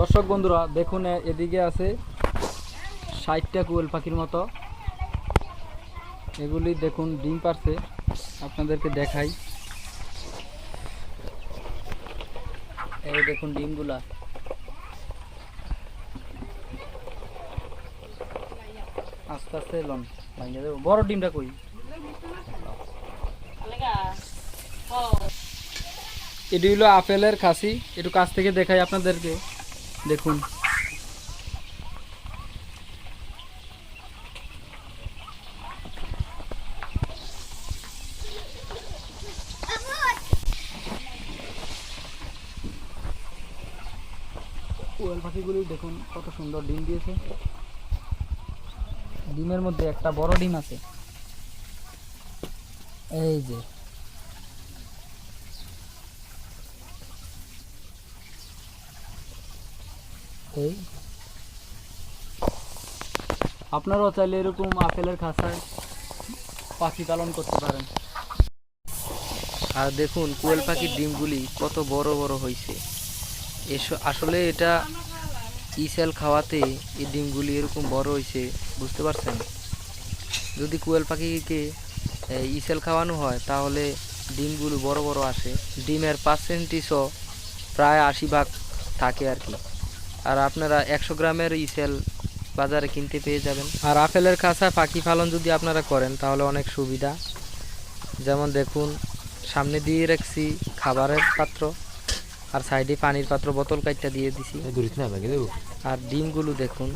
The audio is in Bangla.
দর্শক বন্ধুরা, দেখুন এদিকে আছে ষাটটা কুয়েল পাখির মতো। এগুলি দেখুন ডিম পারছে আপনাদেরকে দেখাই। এই দেখুন ডিমগুলা। আস্তে আস্তে লন, ভাঙিয়ে দেবো। বড় ডিমটা কই? এটি হলো আপেলের খাসি। একটু কাছ থেকে দেখাই আপনাদেরকে। দেখুন। কোয়েল পাখিগুলি দেখুন কত সুন্দর ডিম দিয়েছে। ডিমের মধ্যে একটা বড় ডিম আছে। এই যে আপনারাও চাইলে এরকম আপেলের খাঁচায় পাখি পালন করতে পারেন। আর দেখুন, কোয়েল পাখির ডিমগুলি কত বড় বড় হয়েছে এসো আসলে এটা ইসেল খাওয়াতে এই ডিমগুলি এরকম বড় হয়েছে বুঝতে পারছেন? যদি কোয়েল পাখিকে ইসেল খাওয়ানো হয়, তাহলে ডিমগুলো বড় বড় আসে। ডিমের পার্সেন্টেজও প্রায় আশি ভাগ থাকে আর কি। আর আপনারা একশো গ্রামের ইসেল বাজারে কিনতে পেয়ে যাবেন। আর আপেলের কাঁচা পাখি পালন যদি আপনারা করেন তাহলে অনেক সুবিধা। যেমন দেখুন সামনে দিয়ে রাখছি খাবারের পাত্র আর সাইডে পানির পাত্র বোতল কাইটটা দিয়ে দিছি। আর ডিমগুলো দেখুন